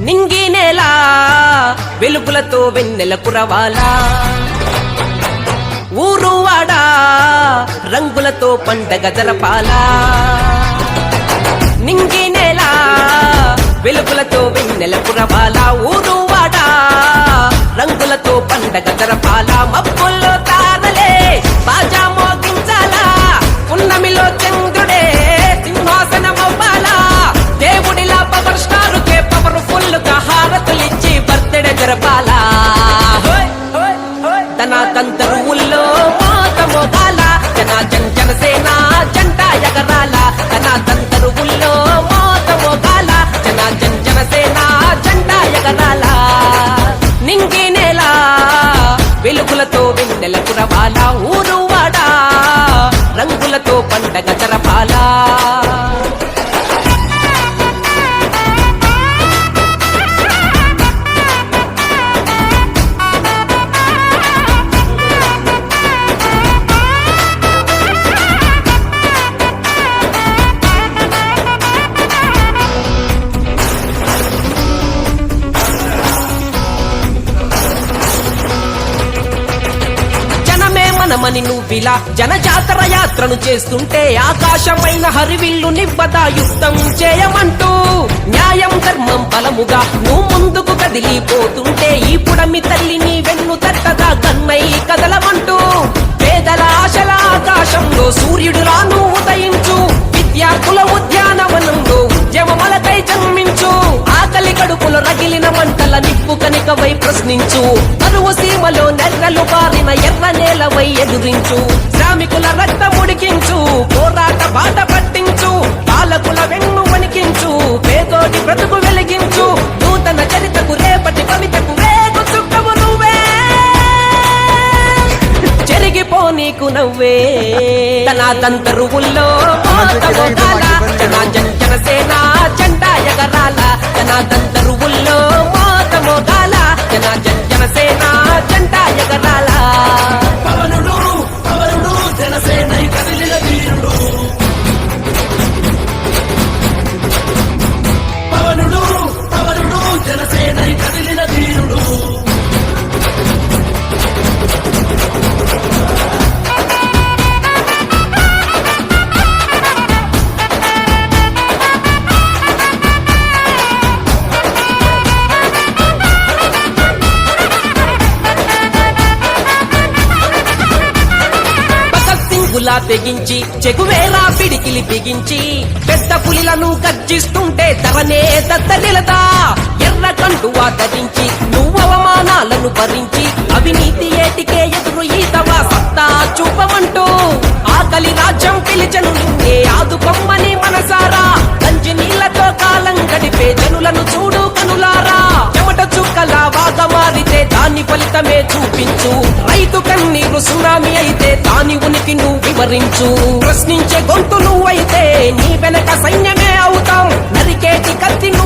నింగి నేల వెలుగులతో వెన్నెల కురవాలా? వాడ రంగులతో పండగ జరపాలా. నింగి నేల వెలుగులతో వెన్నెల పురవాలా ఊరు రంగులతో పండగ జరపాలా. జనసేన జంట ఎగరాల తన తంతరువుల్లో మోత మోగాల జన జన జనసేన జంట ఎగరాల. నింగి నేల వెలుగులతో వెన్నెల కురవాల ఊరు వాడ రంగులతో పండగ జరపాలా. ప్రాణమని నువ్విలా జనజాతర యాత్రను చేస్తుంటే ఆకాశమైన హరివిల్లు నివ్వదా యుద్ధం చేయమంటూ న్యాయం ధర్మం బలముగా నువ్వు ముందుకు కదిలిపోతుంటే ఈ పుడమి తల్లిని వెన్ను తట్టగా కన్నై కదలమంటూ ఆకలి రగిలిన మంటల నిప్పు కనికవై ప్రశ్నించు. కరువు సీమలో నెర్రలు పారిన ఎర్ర నేలవై ఎదురించు. శ్రామికుల రక్తం ఉడికించు పోరాట బాట పట్టించు. పాలకుల వెన్ను వణికించు పేదోటి బ్రతుకు వెలిగించు. నూతన చరితకు రేపటి కవితకు వేగు చుట్టము నువ్వే. చెరిగిపో నీకు నవ్వే. తన తంతరువుల్లో జన జన జనసేన జెండా ఎగరాల. తన తంతరువుల్లో మోతమోగాల జన జన జనసేన జంట ఎగరాల భగత్ సింగులా తెగించి పిడికిలి బిగించి పెద్ద పులిలను గర్జిస్తుంటే తవనే దత్తనిలదా ఎర్ర కంటువా ధరించి నువ్వు అవమానాలను భరించి అవినీతి ఏటికే ఎదురు ఈతవా సత్తా చూపమంటూ. ఆకలి రాజ్యం పిలిచను నిన్నే ఆదుకొమ్మని మనసారా. గంజి నీళ్ళతో కాలం గడిపే జనులను చూడు కనులారా. చెమట చుక్కలా వాగ మారితే దాని ఫలితమే చూపించు. రైతు కన్నీరు సునామీ అయితే దాని ఉనికి నువ్వు వివరించు. ప్రశ్నించే గొంతు నువ్వైతే నీ వెనక సైన్యమే అవుతాం. నరికేటి కత్తి నువ్వు